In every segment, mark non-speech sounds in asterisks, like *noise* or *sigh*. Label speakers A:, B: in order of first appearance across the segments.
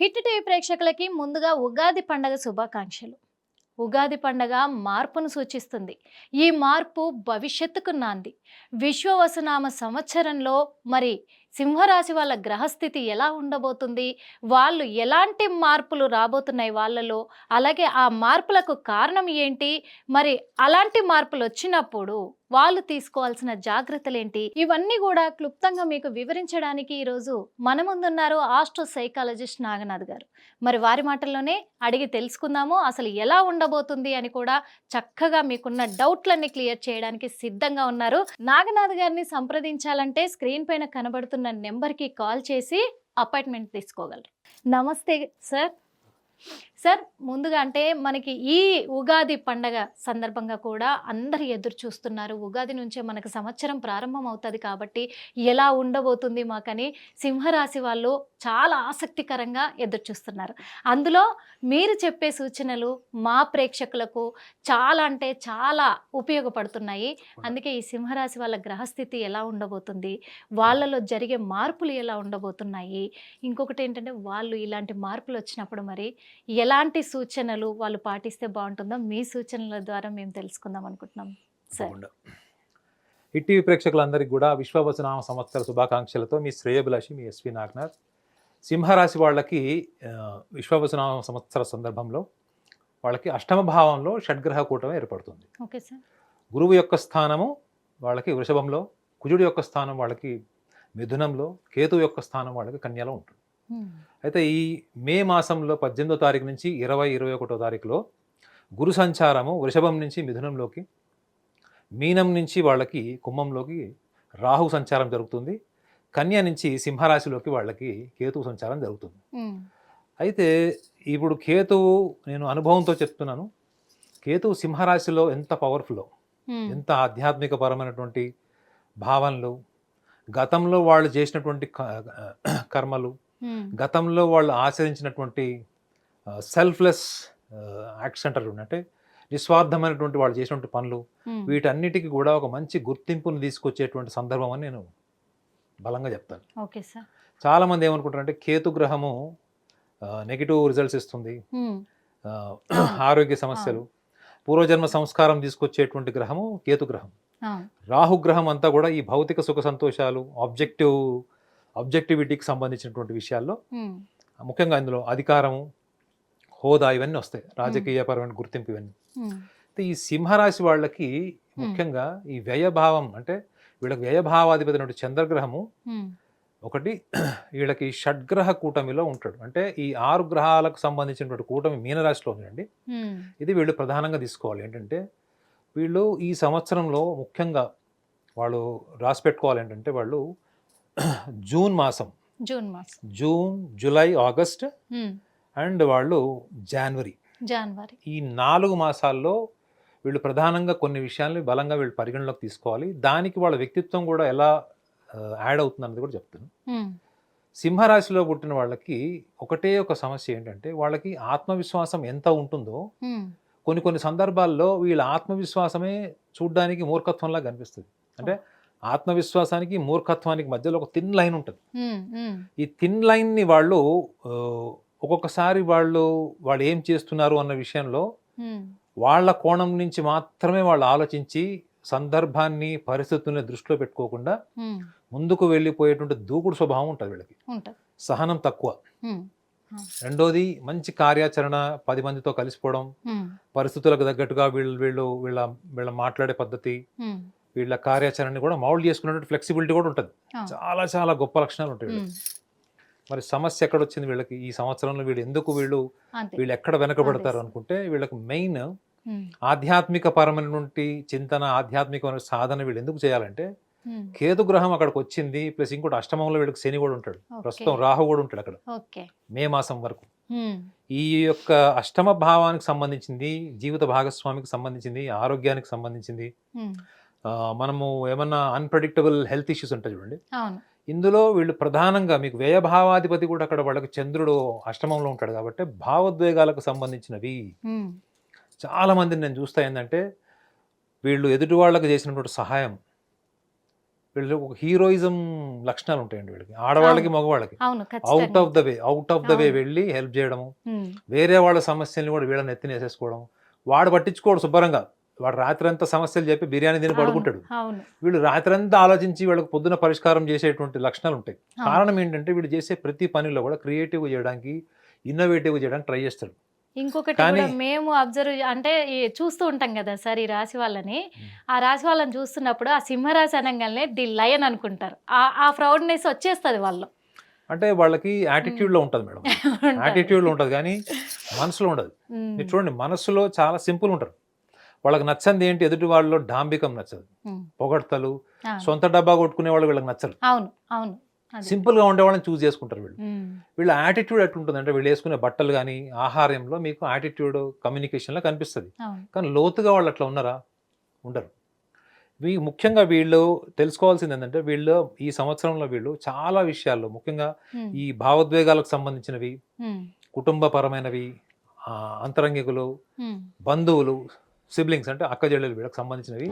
A: Hit TV ప్రేక్షకులకి ముందుగా ఉగాది పండగ శుభాకాంక్షలు. ఉగాది పండగ మార్పును సూచిస్తుంది. ఈ మార్పు భవిష్యత్తుకు నాంది. విశ్వవసునామ సంవత్సరంలో మరి సింహరాశి వాళ్ళ గ్రహస్థితి ఎలా ఉండబోతుంది? వాళ్ళు ఎలాంటి మార్పులు రాబోతున్నాయి వాళ్ళలో? అలాగే ఆ మార్పులకు కారణం ఏంటి? మరి అలాంటి మార్పులు వచ్చినప్పుడు వాళ్ళు తీసుకోవాల్సిన జాగ్రత్తలేంటి? ఇవన్నీ కూడా క్లుప్తంగా మీకు వివరించడానికి ఈరోజు మన ముందున్నారు ఆస్ట్రో సైకాలజిస్ట్ నాగనాథ్ గారు. మరి వారి మాటల్లోనే అడిగి తెలుసుకుందాము అసలు ఎలా ఉండబోతుంది అని కూడా చక్కగా మీకున్న డౌట్లన్నీ క్లియర్ చేయడానికి సిద్ధంగా ఉన్నారు. నాగనాథ్ గారిని సంప్రదించాలంటే స్క్రీన్ పైన కనబడుతున్న నెంబర్కి కాల్ చేసి అపాయింట్మెంట్ తీసుకోగలరు. నమస్తే సార్. సార్ ముందుగా అంటే మనకి ఈ ఉగాది పండగ సందర్భంగా కూడా అందరు ఎదురు చూస్తున్నారు. ఉగాది నుంచే మనకు సంవత్సరం ప్రారంభం అవుతుంది కాబట్టి ఎలా ఉండబోతుంది మాకని సింహరాశి వాళ్ళు చాలా ఆసక్తికరంగా ఎదురు చూస్తున్నారు. అందులో మీరు చెప్పే సూచనలు మా ప్రేక్షకులకు చాలా అంటే చాలా ఉపయోగపడుతున్నాయి. అందుకే ఈ సింహరాశి వాళ్ళ గ్రహస్థితి ఎలా ఉండబోతుంది వాళ్ళలో జరిగే మార్పులు ఎలా ఉండబోతున్నాయి ఇంకొకటి ఏంటంటే వాళ్ళు ఇలాంటి మార్పులు వచ్చినప్పుడు మరి ఎలాంటి సూచనలు వాళ్ళు పాటిస్తే బాగుంటుందో మీ సూచనల ద్వారా మేము తెలుసుకుందాం అనుకుంటున్నాం. సార్.
B: తప్పకుండా. హిట్ టీవీ ప్రేక్షకులందరికీ కూడా విశ్వవసనామ సంవత్సర శుభాకాంక్షలతో మీ శ్రేయభిలాషి మీ ఎస్వి నాగ్నాథ్. సింహరాశి వాళ్ళకి ఆ, విశ్వవసనామ సంవత్సర సందర్భంలో వాళ్ళకి అష్టమ భావంలో షడ్గ్రహ కూటమి ఏర్పడుతుంది.
A: Okay sir.
B: గురువు యొక్క స్థానము వాళ్ళకి వృషభంలో కుజుడు యొక్క స్థానం వాళ్ళకి మిథునంలో కేతు యొక్క స్థానం వాళ్ళకి కన్యలో ఉంటుంది. అయితే ఈ మే మాసంలో పద్దెనిమిదో తారీఖు నుంచి ఇరవై ఇరవై ఒకటో తారీఖులో గురు సంచారము వృషభం నుంచి మిథునంలోకి మీనం నుంచి వాళ్ళకి కుంభంలోకి రాహు సంచారం జరుగుతుంది. కన్య నుంచి సింహరాశిలోకి వాళ్ళకి కేతువు సంచారం జరుగుతుంది. అయితే ఇప్పుడు కేతువు నేను అనుభవంతో చెప్తున్నాను. కేతువు సింహరాశిలో ఎంత పవర్ఫుల్లో ఎంత ఆధ్యాత్మిక పరమైనటువంటి భావనలు గతంలో వాళ్ళు చేసినటువంటి కర్మలు గతంలో వాళ్ళు ఆచరించినటువంటి సెల్ఫ్లెస్ యాక్ట్స్ అంటారు. అంటే నిస్వార్థమైనటువంటి వాళ్ళు చేసినటువంటి పనులు వీటన్నిటికీ కూడా ఒక మంచి గుర్తింపును తీసుకొచ్చేటువంటి సందర్భం అని నేను బలంగా చెప్తాను.
A: Okay sir.
B: చాలామంది ఏమనుకుంటారంటే కేతు గ్రహము నెగిటివ్ రిజల్ట్స్ ఇస్తుంది. ఆరోగ్య సమస్యలు పూర్వజన్మ సంస్కారం తీసుకొచ్చేటువంటి గ్రహము కేతు గ్రహం. రాహు గ్రహం అంతా కూడా ఈ భౌతిక సుఖ సంతోషాలు ఆబ్జెక్టివ్ ఆబ్జెక్టివిటీకి సంబంధించినటువంటి విషయాల్లో ముఖ్యంగా ఇందులో అధికారము హోదా ఇవన్నీ వస్తాయి. రాజకీయపరమైన గుర్తింపు ఇవన్నీ. అయితే ఈ సింహరాశి వాళ్ళకి ముఖ్యంగా ఈ వ్యయభావం అంటే వీళ్ళకి వ్యయభావాధిపతి చంద్రగ్రహము ఒకటి వీళ్ళకి షడ్గ్రహ కూటమిలో ఉంటాడు. అంటే ఈ ఆరు గ్రహాలకు సంబంధించినటువంటి కూటమి మీనరాశిలో ఉందండి. ఇది వీళ్ళు ప్రధానంగా తీసుకోవాలి. ఏంటంటే వీళ్ళు ఈ సంవత్సరంలో ముఖ్యంగా వాళ్ళు రాసి పెట్టుకోవాలి ఏంటంటే వాళ్ళు *clears throat* జూన్ మాసం.
A: జూన్ మాసం.
B: జూన్ జూలై ఆగస్ట్ అండ్ వాళ్ళు జనవరి.
A: జనవరి.
B: ఈ నాలుగు మాసాల్లో వీళ్ళు ప్రధానంగా కొన్ని విషయాల్ని బలంగా వీళ్ళు పరిగణలోకి తీసుకోవాలి. దానికి వాళ్ళ వ్యక్తిత్వం కూడా ఎలా యాడ్ అవుతుంది అన్నది కూడా చెప్తాను సింహరాశిలో పుట్టిన వాళ్ళకి ఒకటే ఒక సమస్య ఏంటంటే వాళ్ళకి ఆత్మవిశ్వాసం ఎంత ఉంటుందో కొన్ని కొన్ని సందర్భాల్లో వీళ్ళ ఆత్మవిశ్వాసమే చూడ్డానికి మూర్ఖత్వంలా కనిపిస్తుంది. అంటే ఆత్మవిశ్వాసానికి మూర్ఖత్వానికి మధ్యలో ఒక థిన్ లైన్ ఉంటుంది. ఈ థిన్ లైన్ని వాళ్ళు ఒక్కొక్కసారి వాళ్ళు వాళ్ళు ఏం చేస్తున్నారు అన్న విషయంలో వాళ్ళ కోణం నుంచి మాత్రమే వాళ్ళు ఆలోచించి సందర్భాన్ని పరిస్థితుల్ని దృష్టిలో పెట్టుకోకుండా ముందుకు వెళ్ళిపోయేటువంటి దూకుడు స్వభావం ఉంటుంది వీళ్ళకి.
A: ఉంటుంది.
B: సహనం తక్కువ. రెండోది మంచి కార్యాచరణ పది మందితో కలిసిపోవడం పరిస్థితులకు తగ్గట్టుగా వీళ్ళు వీళ్ళు వీళ్ళ వీళ్ళ మాట్లాడే పద్ధతి వీళ్ళ కార్యాచరణని కూడా మౌల్డ్ చేసుకునేటువంటి ఫ్లెక్సిబిలిటీ కూడా ఉంటుంది. చాలా చాలా గొప్ప లక్షణాలు ఉంటాయి. మరి సమస్య ఎక్కడ వచ్చింది వీళ్ళకి? ఈ సంవత్సరంలో వీళ్ళు ఎందుకు వీళ్ళు వీళ్ళు ఎక్కడ వెనకబడతారు. అనుకుంటే వీళ్ళకి మెయిన్ ఆధ్యాత్మిక పరమైనటువంటి చింతన ఆధ్యాత్మిక సాధన వీళ్ళు ఎందుకు చేయాలంటే కేతు గ్రహం అక్కడికి వచ్చింది ప్లస్ ఇంకోటి అష్టమంలో వీళ్ళకి శని కూడా ఉంటాడు. ప్రస్తుతం రాహు కూడా ఉంటాడు అక్కడ. మే మాసం వరకు. ఈ యొక్క అష్టమ భావానికి సంబంధించింది జీవిత భాగస్వామికి సంబంధించింది ఆరోగ్యానికి సంబంధించింది మనము ఏమన్నా అన్ప్రెడిక్టబుల్ హెల్త్ ఇష్యూస్ ఉంటాయి చూడండి. ఇందులో వీళ్ళు ప్రధానంగా మీకు వ్యయభావాధిపతి కూడా అక్కడ వాళ్ళకి చంద్రుడు అష్టమంలో ఉంటాడు కాబట్టి భావోద్వేగాలకు సంబంధించినవి. చాలా మందిని నేను చూస్తా ఏంటంటే వీళ్ళు ఎదుటి వాళ్ళకి చేసినటువంటి సహాయం వీళ్ళు ఒక హీరోయిజం లక్షణాలు ఉంటాయండి వీళ్ళకి. ఆడవాళ్ళకి మగవాళ్ళకి. Out of the way out of the way. వెళ్ళి హెల్ప్ చేయడము. వేరే వాళ్ళ సమస్యల్ని కూడా వీళ్ళని ఎత్తినేసేసుకోవడం. వాడు పట్టించుకోడు శుభ్రంగా. వాడు రాత్రంతా సమస్యలు చెప్పి బిర్యానీ తిని పడుకుంటాడు. వీళ్ళు రాత్రంతా ఆలోచించి వీళ్ళకి పొద్దున పరిష్కారం చేసేటువంటి లక్షణాలు ఉంటాయి. కారణం ఏంటంటే వీళ్ళు చేసే ప్రతి పనిలో కూడా క్రియేటివ్ చేయడానికి ఇన్నోవేటివ్ చేయడానికి ట్రై చేస్తాడు.
A: ఇంకొకటి కూడా మేము అబ్జర్వ్ అంటే చూస్తూ ఉంటాం కదా సార్ ఈ రాశి వాళ్ళని. ఆ రాశి వాళ్ళని చూస్తున్నప్పుడు ఆ సింహరాశి అనగానే ది లయన్ అనుకుంటారు. ఆ ఆ ప్రౌడ్నెస్ వచ్చేస్తుంది వాళ్ళు
B: అంటే వాళ్ళకి యాటిట్యూడ్లో ఉంటుంది మేడం. *laughs* యాటిట్యూడ్లో ఉంటుంది కానీ మనసులో ఉండదు. మీరు చూడండి మనసులో చాలా సింపుల్ ఉంటారు. వాళ్ళకి నచ్చంది ఏంటి? ఎదుటి వాళ్ళలో డాంబికం నచ్చదు. పొగడ్తలు సొంత డబ్బా కొట్టుకునే వాళ్ళు వీళ్ళకి నచ్చరు.
A: అవును అవును. అది.
B: సింపుల్గా ఉండే వాళ్ళని చూస్ చేసుకుంటారు వీళ్ళు. వీళ్ళ యాటిట్యూడ్ ఎట్లుంటుంది అంటే వీళ్ళు వేసుకునే బట్టలు కానీ ఆహారంలో మీకు యాటిట్యూడ్ కమ్యూనికేషన్లో కనిపిస్తుంది. కానీ లోతుగా వాళ్ళు అట్లా ఉన్నారా? ఉండరు. వీ ముఖ్యంగా వీళ్ళు తెలుసుకోవాల్సింది ఏంటంటే వీళ్ళు ఈ సంవత్సరంలో వీళ్ళు చాలా విషయాల్లో ముఖ్యంగా ఈ భావోద్వేగాలకు సంబంధించినవి కుటుంబపరమైనవి ఆ, అంతరంగికులు బంధువులు సిబ్లింగ్స్ అంటే అక్క చెల్లెలు వీళ్ళకి సంబంధించినవి.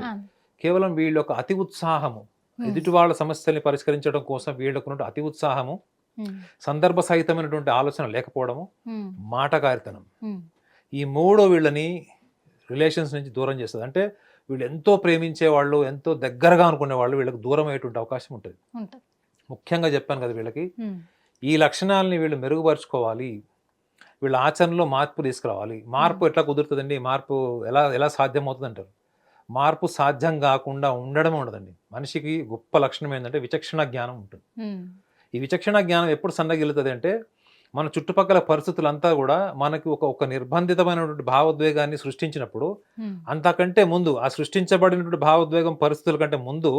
B: కేవలం వీళ్ళ యొక్క అతి ఉత్సాహము
A: ఉమ్,
B: ఎదుటి వాళ్ళ సమస్యల్ని పరిష్కరించడం కోసం వీళ్ళకున్న అతి ఉత్సాహము
A: ఉమ్,
B: సందర్భ సహితమైనటువంటి ఆలోచన లేకపోవడము మాటకారితనం
A: ఉమ్,
B: ఈ మూడు వీళ్ళని రిలేషన్స్ నుంచి దూరం చేస్తుంది. అంటే వీళ్ళు ఎంతో ప్రేమించే వాళ్ళు ఎంతో దగ్గరగా అనుకునే వాళ్ళు వీళ్ళకి దూరం అయ్యేటువంటి అవకాశం ఉంటుంది. ముఖ్యంగా చెప్పాను కదా వీళ్ళకి. ఈ లక్షణాలని వీళ్ళు మెరుగుపరుచుకోవాలి. వీళ్ళ ఆచరణలో మార్పు తీసుకురావాలి. మార్పు ఎట్లా కుదురుతుందండి? మార్పు ఎలా ఎలా సాధ్యమవుతుంది అంటారు మార్పు సాధ్యం కాకుండా ఉండడం ఉండదండి. మనిషికి గొప్ప లక్షణం ఏంటంటే విచక్షణ జ్ఞానం ఉంటుంది. ఈ విచక్షణ జ్ఞానం ఎప్పుడు సన్నగిలుతుంది అంటే మన చుట్టుపక్కల పరిస్థితులంతా కూడా మనకి ఒక ఒక నిర్బంధితమైనటువంటి భావోద్వేగాన్ని సృష్టించినప్పుడు అంతకంటే ముందు ఆ సృష్టించబడినటువంటి భావోద్వేగం పరిస్థితుల కంటే ముందు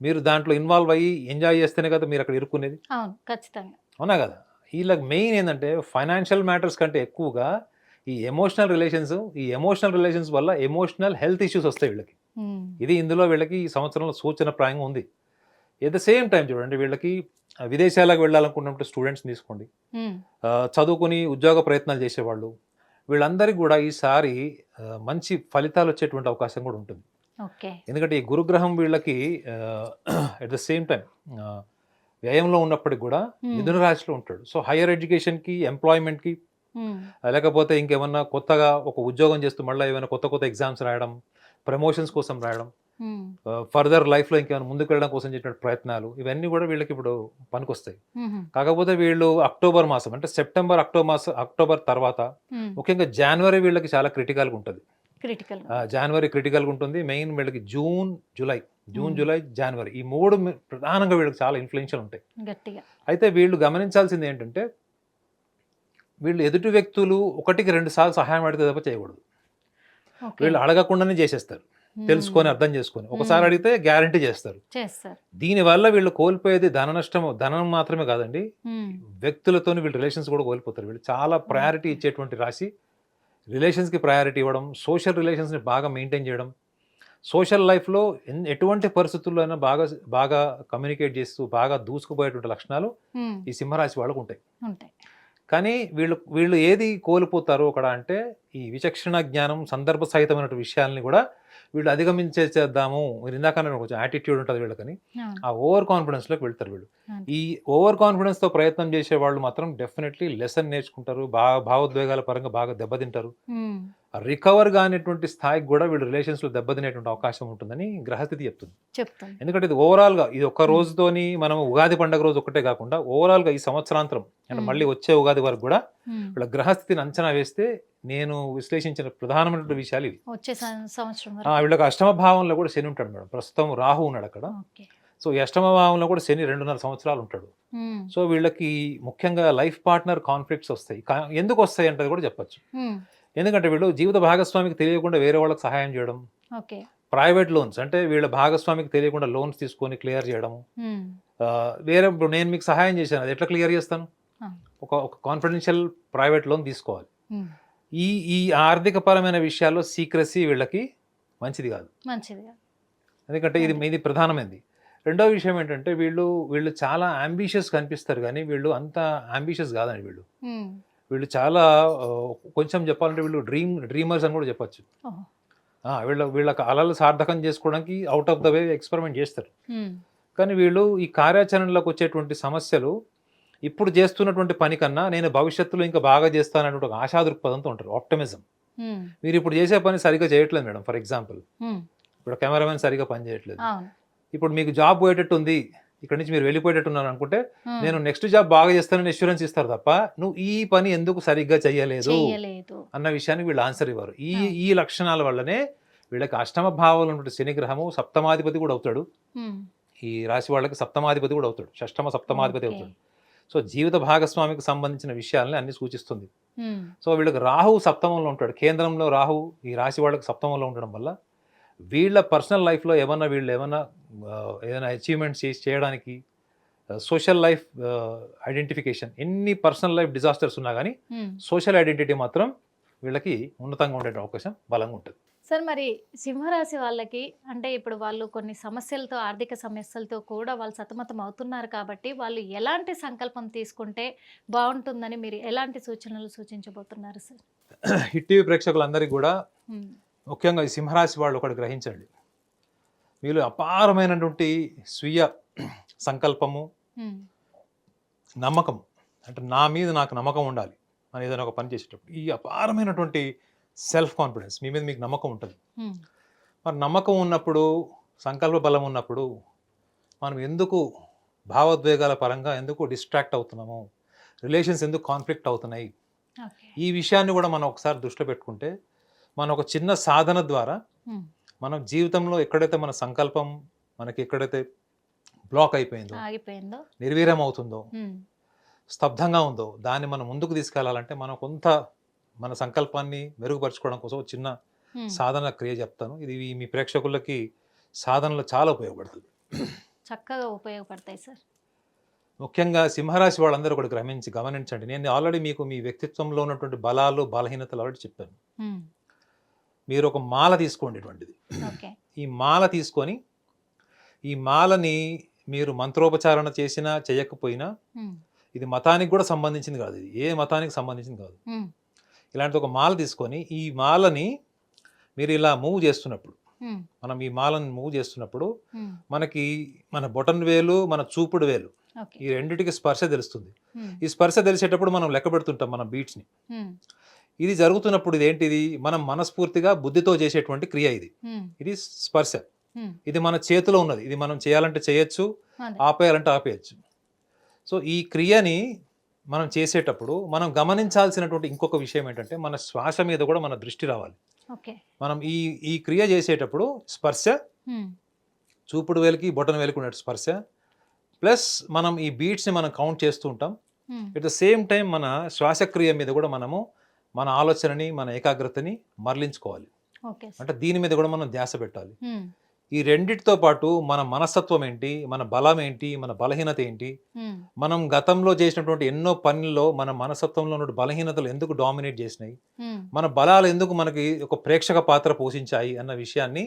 B: మీరు దాంట్లో ఇన్వాల్వ్ అయ్యి ఎంజాయ్ చేస్తేనే కదా మీరు అక్కడ ఇరుక్కునేది?
A: అవును ఖచ్చితంగా.
B: అవునా కదా? వీళ్ళకి మెయిన్ ఏంటంటే ఫైనాన్షియల్ మ్యాటర్స్ కంటే ఎక్కువగా ఈ ఎమోషనల్ రిలేషన్స్ ఈ ఎమోషనల్ రిలేషన్స్ వల్ల ఎమోషనల్ హెల్త్ ఇష్యూస్ వస్తాయి వీళ్ళకి.
A: ఉమ్,
B: ఇది ఇందులో వీళ్ళకి ఈ సంవత్సరంలో సూచన ప్రాయంగా ఉంది. ఎట్ ద సేమ్ టైం చూడండి వీళ్ళకి విదేశాలకు వెళ్ళాలనుకున్నప్పుడు స్టూడెంట్స్ తీసుకోండి. ఆ, చదువుకుని ఉద్యోగ ప్రయత్నాలు చేసేవాళ్ళు. వీళ్ళందరికీ కూడా ఈసారి మంచి ఫలితాలు వచ్చేటువంటి అవకాశం కూడా ఉంటుంది. ఎందుకంటే ఈ గురుగ్రహం వీళ్ళకి ఎట్ ద సేమ్ టైం వ్యయంలో ఉన్నప్పటికి కూడా. మిథున రాశిలో ఉంటాడు. సో హైయర్ ఎడ్యుకేషన్కి ఎంప్లాయ్మెంట్కి లేకపోతే ఇంకేమన్నా కొత్తగా ఒక ఉద్యోగం చేస్తూ మళ్ళీ ఏమైనా కొత్త కొత్త ఎగ్జామ్స్ రాయడం ప్రమోషన్స్ కోసం రాయడం ఫర్దర్ లైఫ్లో ఇంకేమైనా ముందుకు వెళ్ళడం కోసం చేసిన ప్రయత్నాలు ఇవన్నీ కూడా వీళ్ళకి ఇప్పుడు పనికొస్తాయి. కాకపోతే వీళ్ళు అక్టోబర్ మాసం అంటే సెప్టెంబర్ అక్టోబర్ మాసం అక్టోబర్ తర్వాత ముఖ్యంగా జనవరి వీళ్ళకి చాలా క్రిటికల్గా ఉంటుంది.
A: క్రిటికల్
B: జనవరి క్రిటికల్గా ఉంటుంది. మెయిన్ వీళ్ళకి జూన్ జూలై జూన్. జూలై జనవరి ఈ మూడు ప్రధానంగా వీళ్ళకి చాలా ఇన్ఫ్లుయెన్షియల్ ఉంటాయి.
A: గట్టిగా.
B: అయితే వీళ్ళు గమనించాల్సింది ఏంటంటే వీళ్ళు ఎదుటి వ్యక్తులు ఒకటికి రెండు సార్లు సహాయం అడిగితే తప్ప చేయకూడదు. వీళ్ళు అడగకుండానే చేసేస్తారు. తెలుసుకొని అర్థం చేసుకొని. ఒకసారి. అడిగితే గ్యారంటీ చేస్తారు. దీనివల్ల వీళ్ళు కోల్పోయేది ధన నష్టం ధనం మాత్రమే కాదండి. వ్యక్తులతో వీళ్ళు రిలేషన్స్ కూడా కోల్పోతారు. వీళ్ళు చాలా ప్రయారిటీ ఇచ్చేటువంటి రాశి. రిలేషన్స్కి ప్రయారిటీ ఇవ్వడం సోషల్ రిలేషన్స్ని బాగా మెయింటైన్ చేయడం సోషల్ లైఫ్లో ఎటువంటి పరిస్థితుల్లో అయినా బాగా బాగా కమ్యూనికేట్ చేస్తూ బాగా దూసుకుపోయేటువంటి లక్షణాలు ఈ సింహరాశి వాళ్ళకు ఉంటాయి. కానీ వీళ్ళు వీళ్ళు ఏది కోల్పోతారో అక్కడ అంటే ఈ విచక్షణ జ్ఞానం సందర్భ సహితమైన విషయాల్ని కూడా వీళ్ళు అధిగమించే చేద్దాము. మీరు ఇందాక అన్నారు కొంచెం యాటిట్యూడ్ ఉంటుంది వీళ్ళకని. ఆ ఓవర్ కాన్ఫిడెన్స్లోకి వెళ్తారు వీళ్ళు. ఈ ఓవర్ కాన్ఫిడెన్స్తో ప్రయత్నం చేసే వాళ్ళు మాత్రం డెఫినెట్లీ లెసన్ నేర్చుకుంటారు. బాగా భావోద్వేగాల పరంగా బాగా దెబ్బతింటారు. రికవర్ కానిటువంటి స్థాయికి కూడా వీళ్ళు రిలేషన్స్లో దెబ్బతినేటువంటి అవకాశం ఉంటుందని గ్రహస్థితి చెప్తుంది.
A: చెప్తాను
B: ఎందుకంటే ఇది ఓవరాల్గా ఇది ఒక్క రోజుతోని మనం ఉగాది పండుగ రోజు ఒకటే కాకుండా ఓవరాల్గా ఈ సంవత్సరాంతరం అంటే. మళ్ళీ వచ్చే ఉగాది వరకు కూడా వీళ్ళ గ్రహస్థితిని అంచనా వేస్తే నేను విశ్లేషించిన ప్రధానమైనటువంటి విషయాలు ఇవి.
A: వచ్చే సంవత్సరం
B: వీళ్ళకి అష్టమ భావంలో కూడా శని ఉంటాడు మేడం. ప్రస్తుతం రాహు ఉన్నాడు అక్కడ. సో ఈ అష్టమ భావంలో కూడా శని రెండున్నర సంవత్సరాలు ఉంటాడు. సో వీళ్ళకి ముఖ్యంగా లైఫ్ పార్ట్నర్ కాన్ఫ్లిక్ట్స్ వస్తాయి. ఎందుకు వస్తాయి అంటే కూడా చెప్పొచ్చు. ఎందుకంటే వీళ్ళు జీవిత భాగస్వామికి తెలియకుండా వేరే వాళ్ళకి సహాయం చేయడం ప్రైవేట్ లోన్స్ అంటే వీళ్ళ భాగస్వామికి తెలియకుండా లోన్స్ తీసుకొని క్లియర్ చేయడము. ఆ, వేరే ఇప్పుడు నేను మీకు సహాయం చేశాను అది ఎట్లా క్లియర్ చేస్తాను. ఒక ఒక కాన్ఫిడెన్షియల్ ప్రైవేట్ లోన్ తీసుకోవాలి. ఈ ఈ ఆర్థిక పరమైన విషయాల్లో సీక్రసీ వీళ్ళకి మంచిది కాదు.
A: మంచిది
B: ఎందుకంటే ఇది ఇది ప్రధానమైనది రెండో విషయం ఏంటంటే వీళ్ళు వీళ్ళు చాలా అంబిషియస్ కనిపిస్తారు కానీ వీళ్ళు అంత అంబిషియస్ కాదండి వీళ్ళు. వీళ్ళు చాలా కొంచెం చెప్పాలంటే వీళ్ళు డ్రీమ్ డ్రీమర్స్ అని కూడా చెప్పొచ్చు. వీళ్ళ వీళ్ళ అలలు సార్థకం చేసుకోవడానికి out of the way experiment చేస్తారు. కానీ వీళ్ళు ఈ కార్యాచరణలోకి వచ్చేటువంటి సమస్యలు ఇప్పుడు చేస్తున్నటువంటి పని కన్నా నేను భవిష్యత్తులో ఇంకా బాగా చేస్తానటువంటి ఒక ఆశా దృక్పథంతో ఉంటారు ఆప్టమిజం మీరు ఇప్పుడు చేసే పని సరిగ్గా చేయట్లేదు మేడం ఫర్ ఎగ్జాంపుల్ ఇప్పుడు కెమెరామెన్ సరిగ్గా పని చేయట్లేదు. ఇప్పుడు మీకు జాబ్ పోయేటట్టు ఉంది ఇక్కడ నుంచి మీరు వెళ్ళిపోయేటట్టు ఉన్నారు అనుకుంటే నేను నెక్స్ట్ జాబ్ బాగా చేస్తానని ఇన్సూరెన్స్ ఇస్తారు తప్ప నువ్వు ఈ పని ఎందుకు సరిగ్గా చేయలేదు?
A: చెయ్యలేదు
B: అన్న విషయానికి వీళ్ళు ఆన్సర్ ఇవ్వరు. ఈ. ఈ లక్షణాల వల్లనే వీళ్ళకి అష్టమ భావాలు ఉన్నటువంటి శనిగ్రహము సప్తమాధిపతి కూడా అవుతాడు. ఈ రాశి వాళ్ళకి సప్తమాధిపతి కూడా అవుతాడు. షష్టమ సప్తమాధిపతి. అవుతాడు. సో జీవిత భాగస్వామికి సంబంధించిన విషయాలని అన్ని సూచిస్తుంది. సో వీళ్ళకి రాహువు సప్తమంలో ఉంటాడు. కేంద్రంలో రాహు ఈ రాశి వాళ్ళకి సప్తమంలో ఉండడం వల్ల వీళ్ళ పర్సనల్ లైఫ్లో ఏమన్నా వీళ్ళు ఏమన్నా ఏదైనా అచీవ్మెంట్స్ చేసి చేయడానికి సోషల్ లైఫ్ ఐడెంటిఫికేషన్ ఎన్ని పర్సనల్ లైఫ్ డిజాస్టర్స్ ఉన్నా కానీ. సోషల్ ఐడెంటిటీ మాత్రం వీళ్ళకి ఉన్నతంగా ఉండే అవకాశం బలంగా ఉంటుంది.
A: సార్ మరి సింహరాశి వాళ్ళకి అంటే ఇప్పుడు వాళ్ళు కొన్ని సమస్యలతో ఆర్థిక సమస్యలతో కూడా వాళ్ళు సతమతం అవుతున్నారు కాబట్టి వాళ్ళు ఎలాంటి సంకల్పం తీసుకుంటే బాగుంటుందని మీరు ఎలాంటి సూచనలు సూచించబోతున్నారు సార్?
B: హిట్ టీవీ ప్రేక్షకులందరికీ కూడా ముఖ్యంగా ఈ సింహరాశి వాళ్ళు ఒకటి గ్రహించండి. వీళ్ళు అపారమైనటువంటి స్వీయ సంకల్పము నమ్మకం అంటే నా మీద నాకు నమ్మకం ఉండాలి అని ఏదైనా ఒక పని చేసేటప్పుడు. ఈ అపారమైనటువంటి సెల్ఫ్ కాన్ఫిడెన్స్ మీ మీద మీకు నమ్మకం ఉంటుంది. మరి నమ్మకం ఉన్నప్పుడు సంకల్ప బలం ఉన్నప్పుడు మనం ఎందుకు భావోద్వేగాల పరంగా ఎందుకు డిస్ట్రాక్ట్ అవుతున్నాము రిలేషన్స్ ఎందుకు కాన్ఫ్లిక్ట్ అవుతున్నాయి ఈ విషయాన్ని కూడా మనం ఒకసారి దృష్టిలో పెట్టుకుంటే మనం ఒక చిన్న సాధన ద్వారా మనం జీవితంలో ఎక్కడైతే మన సంకల్పం మనకి ఎక్కడైతే బ్లాక్ అయిపోయిందో నిర్వీర్యం అవుతుందో స్తబ్దంగా ఉందో దాన్ని మనం ముందుకు తీసుకెళ్ళాలంటే మనం కొంత మన సంకల్పాన్ని మెరుగుపరచుకోవడం కోసం ఒక చిన్న సాధన క్రియ చెప్తాను. ఇది మీ ప్రేక్షకులకి సాధనలో చాలా ఉపయోగపడుతుంది.
A: చక్కగా ఉపయోగపడతాయి సార్.
B: ముఖ్యంగా సింహరాశి వాళ్ళందరూ ఒకటి గ్రహించి గమనించండి. నేను ఆల్రెడీ మీకు మీ వ్యక్తిత్వంలో ఉన్నటువంటి బలాలు బలహీనతలు ఆల్రెడీ చెప్పాను. మీరు ఒక మాల తీసుకోండి ఇటువంటిది. ఈ మాల తీసుకొని ఈ మాలని మీరు మంత్రోపచారణ చేసినా చేయకపోయినా ఇది మతానికి కూడా సంబంధించింది కాదు ఇది. ఏ మతానికి సంబంధించింది కాదు. ఇలాంటి ఒక మాల తీసుకొని ఈ మాలని మీరు ఇలా మూవ్ చేస్తున్నప్పుడు మనం ఈ మాలను మూవ్ చేస్తున్నప్పుడు మనకి మన బొటన్ వేలు మన చూపుడు వేలు ఈ రెండిటికి స్పర్శ తెలుస్తుంది. ఈ స్పర్శ తెలిసేటప్పుడు మనం లెక్క పెడుతుంటాం మన బీట్స్ని. ఇది జరుగుతున్నప్పుడు ఇది ఏంటిది మనం మనస్ఫూర్తిగా బుద్ధితో చేసేటువంటి క్రియ ఇది. ఇది స్పర్శ. ఇది మన చేతిలో ఉన్నది. ఇది మనం చేయాలంటే చేయొచ్చు. ఆపేయాలంటే ఆపేయచ్చు. సో ఈ క్రియని మనం చేసేటప్పుడు మనం గమనించాల్సినటువంటి ఇంకొక విషయం ఏంటంటే మన శ్వాస మీద కూడా మన దృష్టి రావాలి. మనం ఈ ఈ క్రియ చేసేటప్పుడు స్పర్శ చూపుడు వేలికి బొటన వేలికి ఉన్నట్టు స్పర్శ ప్లస్ మనం ఈ బీట్స్ని మనం కౌంట్ చేస్తూ ఉంటాం. ఎట్ ద సేమ్ టైం మన శ్వాసక్రియ మీద కూడా మనము మన ఆలోచనని మన ఏకాగ్రతని మరలించుకోవాలి. అంటే దీని మీద కూడా మనం ధ్యాస పెట్టాలి. ఈ రెండిటితో పాటు మన మనస్తత్వం ఏంటి మన బలం ఏంటి మన బలహీనత ఏంటి? మనం గతంలో చేసినటువంటి ఎన్నో పనుల్లో మన మనస్తత్వంలో ఉన్న బలహీనతలు ఎందుకు డామినేట్ చేసినాయి? మన బలాలు ఎందుకు మనకి ఒక ప్రేక్షక పాత్ర పోషించాయి అన్న విషయాన్ని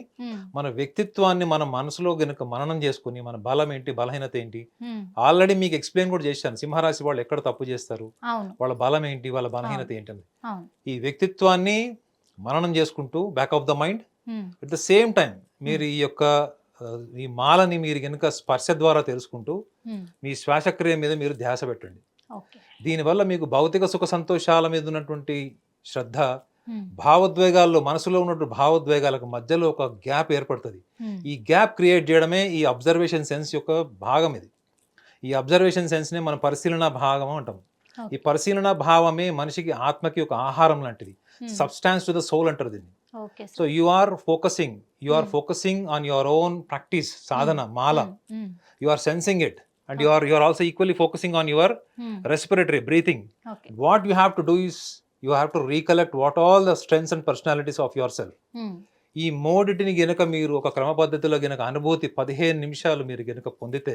B: మన వ్యక్తిత్వాన్ని మన మనసులో గనుక మననం చేసుకుని మన బలం ఏంటి బలహీనత ఏంటి? ఆల్రెడీ మీకు ఎక్స్ప్లెయిన్ కూడా చేశాను. సింహరాశి వాళ్ళు ఎక్కడ తప్పు చేస్తారు? వాళ్ళ బలం ఏంటి వాళ్ళ బలహీనత ఏంటని
A: అవును.
B: ఈ వ్యక్తిత్వాన్ని మననం చేసుకుంటూ back of the mind at the same time మీరు ఈ యొక్క ఈ మాలని మీరు కనుక స్పర్శ ద్వారా తెలుసుకుంటూ మీ శ్వాసక్రియ మీద మీరు ధ్యాస పెట్టండి. దీనివల్ల మీకు భౌతిక సుఖ సంతోషాల మీద ఉన్నటువంటి శ్రద్ధ భావోద్వేగాల్లో మనసులో ఉన్నటువంటి భావోద్వేగాలకు మధ్యలో ఒక గ్యాప్ ఏర్పడుతుంది. ఈ గ్యాప్ క్రియేట్ చేయడమే ఈ అబ్జర్వేషన్ సెన్స్ యొక్క భాగం ఇది. ఈ అబ్జర్వేషన్ సెన్స్నే మన పరిశీలన భాగం అంటాం. ఈ పరిశీలన భావమే మనిషికి ఆత్మకి ఒక ఆహారం లాంటిది. సబ్స్టాన్స్ టు ద సోల్ అంటారు దీన్ని. So you are focusing you are
A: Hmm.
B: Focusing on your own practice Sadhana Mala you are sensing it and you are you are also equally focusing on your respiratory breathing what you have to do is you have to recollect what all the strengths and personalities of yourself ఈ మూడిటిని గనక మీరు ఒక క్రమ పద్ధతిలో గనక అనుభూతి పదిహేను నిమిషాలు మీరు గనక పొందితే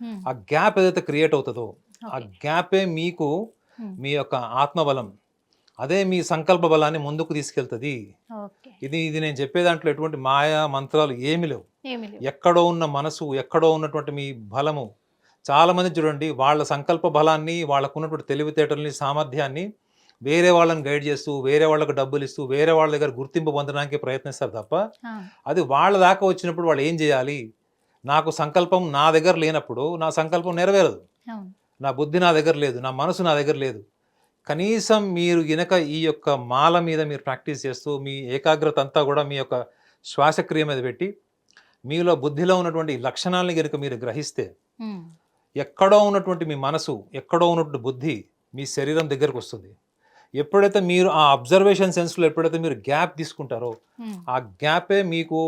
A: ఉమ్,
B: ఆ గ్యాప్ ఏదైతే క్రియేట్ అవుతుందో ఆ గ్యాపే మీకు
A: ఉమ్,
B: మీ యొక్క ఆత్మబలం అదే మీ సంకల్ప బలాన్ని ముందుకు తీసుకెళ్తుంది. ఇది ఇది నేను చెప్పే దాంట్లో ఎటువంటి మాయా మంత్రాలు ఏమీ లేవు. ఎక్కడో ఉన్న మనసు ఎక్కడో ఉన్నటువంటి మీ బలము చాలా మంది చూడండి వాళ్ళ సంకల్ప బలాన్ని వాళ్ళకు ఉన్నటువంటి తెలివితేటల్ని సామర్థ్యాన్ని వేరే వాళ్ళని గైడ్ చేస్తూ వేరే వాళ్ళకు డబ్బులు ఇస్తూ వేరే వాళ్ళ దగ్గర గుర్తింపు పొందడానికి ప్రయత్నిస్తారు తప్ప అది వాళ్ళ దాకా వచ్చినప్పుడు వాళ్ళు ఏం చేయాలి? నాకు సంకల్పం నా దగ్గర లేనప్పుడు నా సంకల్పం నెరవేరదు. నా బుద్ధి నా దగ్గర లేదు నా మనసు నా దగ్గర లేదు. కనీసం మీరు గనక ఈ యొక్క మాల మీద మీరు ప్రాక్టీస్ చేస్తూ మీ ఏకాగ్రత అంతా కూడా మీ యొక్క శ్వాసక్రియ మీద పెట్టి మీలో బుద్ధిలో ఉన్నటువంటి లక్షణాలని గనుక మీరు గ్రహిస్తే. ఎక్కడో ఉన్నటువంటి మీ మనసు ఎక్కడో ఉన్నటువంటి బుద్ధి మీ శరీరం దగ్గరకు వస్తుంది ఎప్పుడైతే మీరు ఆ అబ్జర్వేషన్ సెన్స్లో ఎప్పుడైతే మీరు గ్యాప్ తీసుకుంటారో. ఆ గ్యాపే మీకు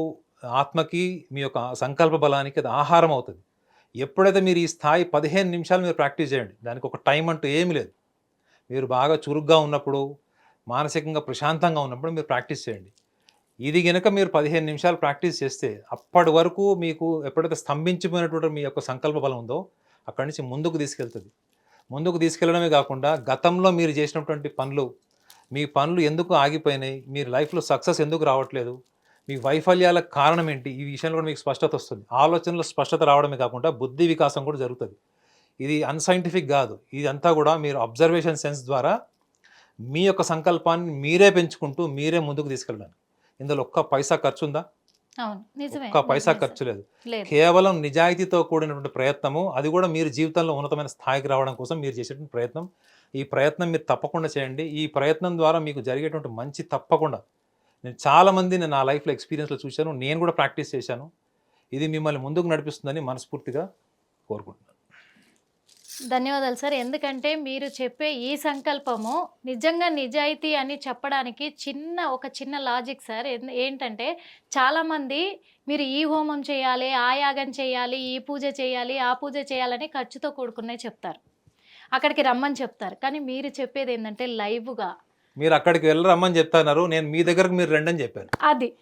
B: ఆత్మకి మీ యొక్క సంకల్ప బలానికి అది ఆహారం అవుతుంది ఎప్పుడైతే మీరు ఈ స్థాయి పదిహేను నిమిషాలు మీరు ప్రాక్టీస్ చేయండి దానికి ఒక టైం అంటూ ఏమీ లేదు మీరు బాగా చురుగ్గా ఉన్నప్పుడు మానసికంగా ప్రశాంతంగా ఉన్నప్పుడు మీరు ప్రాక్టీస్ చేయండి. ఇది గనక మీరు పదిహేను నిమిషాలు ప్రాక్టీస్ చేస్తే అప్పటి వరకు మీకు ఎప్పుడైతే స్తంభించిపోయినటువంటి మీ యొక్క సంకల్ప బలం ఉందో అక్కడి నుంచి ముందుకు తీసుకెళ్తుంది. ముందుకు తీసుకెళ్ళడమే కాకుండా గతంలో మీరు చేసినటువంటి పనులు మీ పనులు ఎందుకు ఆగిపోయినాయి మీరు లైఫ్లో సక్సెస్ ఎందుకు రావట్లేదు మీ వైఫల్యాలకు కారణం ఏంటి ఈ విషయంలో కూడా మీకు స్పష్టత వస్తుంది. ఆలోచనలో స్పష్టత రావడమే కాకుండా బుద్ధి వికాసం కూడా జరుగుతుంది. ఇది అన్సైంటిఫిక్ కాదు. ఇదంతా కూడా మీరు అబ్జర్వేషన్ సెన్స్ ద్వారా మీ యొక్క సంకల్పాన్ని మీరే పెంచుకుంటూ మీరే ముందుకు తీసుకెళ్ళడానికి. ఇందులో ఒక్క పైసా ఖర్చు ఉందా? ఒక్క పైసా ఖర్చు లేదు. కేవలం నిజాయితీతో కూడినటువంటి ప్రయత్నము అది కూడా మీరు జీవితంలో ఉన్నతమైన స్థాయికి రావడం కోసం మీరు చేసేటువంటి ప్రయత్నం. ఈ ప్రయత్నం మీరు తప్పకుండా చేయండి. ఈ ప్రయత్నం ద్వారా మీకు జరిగేటువంటి మంచి తప్పకుండా నేను చాలామంది నేను నా లైఫ్లో ఎక్స్పీరియన్స్లో చూశాను. నేను కూడా ప్రాక్టీస్ చేశాను. ఇది మిమ్మల్ని ముందుకు నడిపిస్తుందని మనస్ఫూర్తిగా కోరుకుంటున్నాను.
A: ధన్యవాదాలు సార్. ఎందుకంటే మీరు చెప్పే ఈ సంకల్పము నిజంగా నిజాయితీ అని చెప్పడానికి చిన్న ఒక చిన్న లాజిక్ సార్. ఏంటంటే చాలామంది మీరు ఈ హోమం చేయాలి ఆ యాగం చేయాలి ఈ పూజ చేయాలి ఆ పూజ చేయాలని ఖర్చుతో కూడుకునే చెప్తారు. అక్కడికి రమ్మని చెప్తారు. కానీ మీరు చెప్పేది ఏంటంటే లైవ్గా.
B: మీరు అక్కడికి వెళ్ళరమ్మని చెప్తున్నారు. నేను మీ దగ్గరకు మీరు రండి చెప్పాను
A: అది.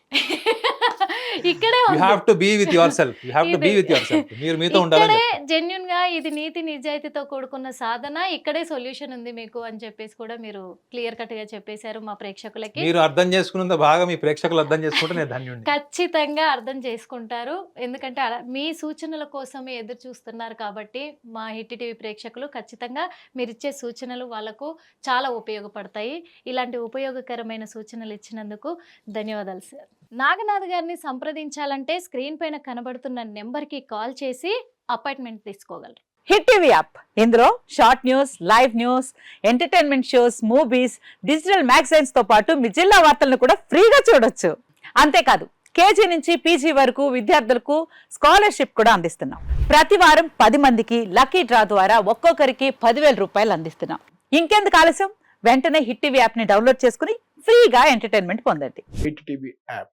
A: ఇక్కడే
B: you. Have to be with yourself you have to be with yourself మీరు మీతో చెప్పాను.
A: జెన్యున్గా ఇది నీతి నిజాయితీతో కూడుకున్న సాధన ఇక్కడే సొల్యూషన్ ఉంది మీకు అని చెప్పేసి కూడా మీరు క్లియర్ కట్గా చెప్పేశారు మా ప్రేక్షకులకి.
B: మీరు అర్థం చేసుకున్నంత బాగా మీ ప్రేక్షకులు అర్థం చేసుకుంటే నేను
A: ఖచ్చితంగా అర్థం చేసుకుంటారు. ఎందుకంటే అలా మీ సూచనల కోసమే ఎదురు చూస్తున్నారు కాబట్టి మా హిట్ టీవీ ప్రేక్షకులు ఖచ్చితంగా మీరు ఇచ్చే సూచనలు వాళ్ళకు చాలా ఉపయోగపడతాయి. ఇలాంటి ఉపయోగకరమైన సూచనలు ఇచ్చినందుకు ధన్యవాదాలు సార్. నాగనాథ్ గారిని సంప్రదించాలంటే స్క్రీన్ పైన కనబడుతున్న నెంబర్కి కాల్ చేసి అపాయింట్మెంట్ తీసుకోగలరు.
C: Hit TV app. ఇందులో short news live news entertainment shows movies digital మ్యాగజైన్స్తో పాటు మీ జిల్లా వార్తలను కూడా ఫ్రీగా చూడొచ్చు. అంతేకాదు కేజీ నుంచి పీజీ వరకు విద్యార్థులకు స్కాలర్షిప్ కూడా అందిస్తున్నాం. ప్రతి వారం పది మందికి లక్కీ డ్రా ద్వారా ఒక్కొక్కరికి పదివేల రూపాయలు అందిస్తున్నాం. ఇంకెందుకు ఆలస్యం? వెంటనే హిట్ టీవీ యాప్ని డౌన్లోడ్ చేసుకుని ఫ్రీగా ఎంటర్టైన్మెంట్ పొందండి.
D: Hit TV app.